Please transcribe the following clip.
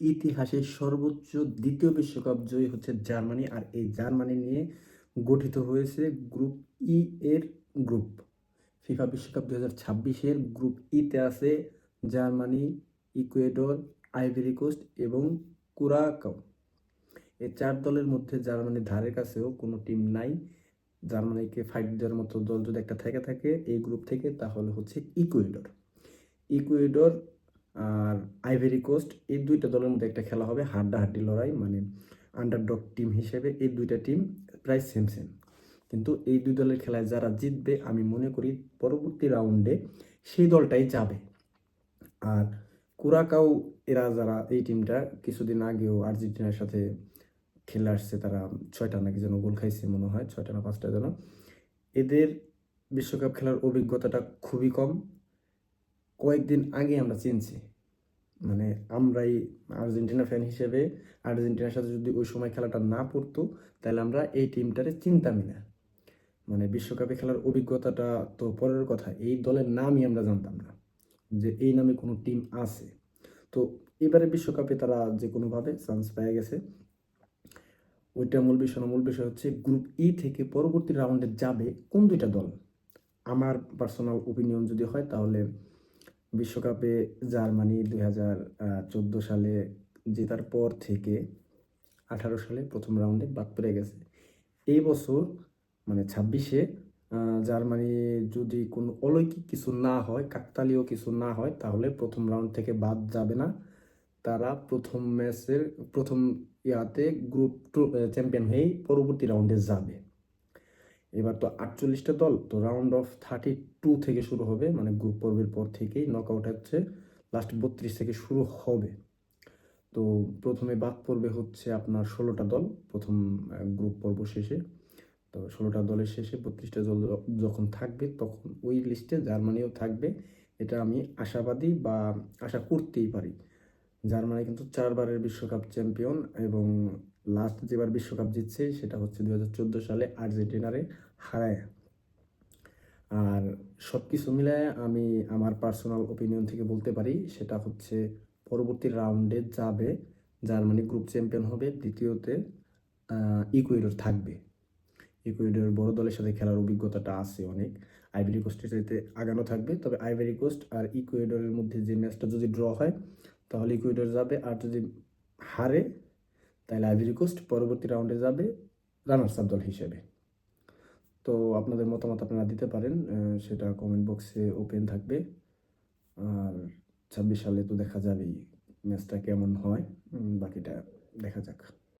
ইতিহাসে সর্বোচ্চ দ্বিতীয় বিশ্বকাপ জয়ী হচ্ছে জার্মানি আর এই জার্মানি নিয়ে গঠিত হয়েছে গ্রুপ ই এর গ্রুপ। ফিফা বিশ্বকাপ দু হাজার ছাব্বিশের গ্রুপ ইতে আছে জার্মানি, ইকুয়েডর, আইভেরি কোস্ট এবং কুরাকাও। এই চার দলের মধ্যে জার্মানির ধারের কাছেও কোনো টিম নাই। জার্মানিকে ফাইট দেওয়ার মতো দল যদি একটা থেকে থাকে, এই গ্রুপ থেকে, তাহলে হচ্ছে ইকুয়েডর। ইকুয়েডর আর আইভেরি কোস্ট এই দুইটা দলের মধ্যে একটা খেলা হবে হাড্ডাহাড্ডি লড়াই মানে আন্ডারডগ টিম হিসেবে এই দুইটা টিম প্রায় সেম সেম কিন্তু এই দুই দলের খেলায় যারা জিতবে, আমি মনে করি পরবর্তী রাউন্ডে সেই দলটাই যাবে। আর কুরাকাও, এরা যারা এই টিমটা কিছুদিন আগেও আর্জেন্টিনার সাথে খেলে আসছে, তারা ছয়টা নাকি যেন গোল খাইছে মনে হয়, ছয়টা না পাঁচটা যেন। এদের বিশ্বকাপ খেলার অভিজ্ঞতাটা খুবই কম। কয়েকদিন আগে আমরা চিনছি। মানে আমরাই আর্জেন্টিনা ফ্যান হিসেবে আর্জেন্টিনার সাথে যদি ওই সময় খেলাটা না পড়তো, তাহলে আমরা এই টিমটারে চিনতামই না। মানে বিশ্বকাপে খেলার অভিজ্ঞতাটা তো পরের কথা, এই দলের নামই আমরা জানতাম না যে এই নামে কোনো টিম আছে। তো এবারে বিশ্বকাপে তারা যে কোনোভাবে চান্স পেয়ে গেছে, ওইটা মূল বিষয় মূল বিষয় হচ্ছে গ্রুপ ই থেকে পরবর্তী রাউন্ডে যাবে কোন দুইটা দল? আমার পার্সোনাল ওপিনিয়ন যদি হয়, তাহলে বিশ্বকাপে জার্মানি দুই হাজার চোদ্দ সালে জেতার পর থেকে আঠারো সালে প্রথম রাউন্ডে বাদ পড়ে গেছে। এই বছর মানে ছাব্বিশে জার্মানি যদি কোনো অলৌকিক কিছু না হয়, কাকতালীয় কিছু না হয়, তাহলে প্রথম রাউন্ড থেকে বাদ যাবে না। তারা প্রথম ম্যাচের, প্রথম ইয়াতে গ্রুপ টু চ্যাম্পিয়ন হয়েই পরবর্তী রাউন্ডে যাবে। এবার তো আটচল্লিশটা দল, তো রাউন্ড অফ থার্টি টু থেকে শুরু হবে মানে গ্রুপ পর্বের পর থেকেই নক আউট হচ্ছে লাস্ট বত্রিশ থেকে শুরু হবে। তো প্রথমে বাদ পড়বে হচ্ছে আপনার ষোলোটা দল, প্রথম গ্রুপ পর্ব শেষে। তো ষোলোটা দলের শেষে বত্রিশটা দল যখন থাকবে, তখন ওই লিস্টে জার্মানিও থাকবে। এটা আমি আশাবাদী বা আশা করতেই পারি। জার্মানি কিন্তু চারবারের বিশ্বকাপ চ্যাম্পিয়ন এবং লাস্ট যেবার বিশ্বকাপ জিতছে সেটা হচ্ছে দু হাজার চোদ্দ সালে আর্জেন্টিনারে হারায়। আর সব কিছু মিলায় আমি আমার পার্সোনাল ওপিনিয়ন থেকে বলতে পারি, সেটা হচ্ছে পরবর্তী রাউন্ডে যাবে জার্মানি গ্রুপ চ্যাম্পিয়ন হবে, দ্বিতীয়তে ইকুয়েডর থাকবে। ইকুয়েডর বড় দলের সাথে খেলার অভিজ্ঞতাটা আছে অনেক। আইভেরি কোস্টের চাইতে আগানো থাকবে, তবে আইভেরি কোস্ট আর ইকুয়েডরের মধ্যে যে ম্যাচটা যদি ড্র হয় তাহলে ইকুয়েডর যাবে আর যদি হারে, তাহলে আইভরি কোস্ট পরবর্তী রাউন্ডে যাবে রানার্স আপ দল হিসেবে। তো আপনাদের মতামত আপনারা দিতে পারেন সেটা কমেন্ট বক্সে ওপেন থাকবে। আর ছাব্বিশ সালে তো দেখা যাবেই ম্যাচটা কেমন হয় বাকিটা দেখা যাক।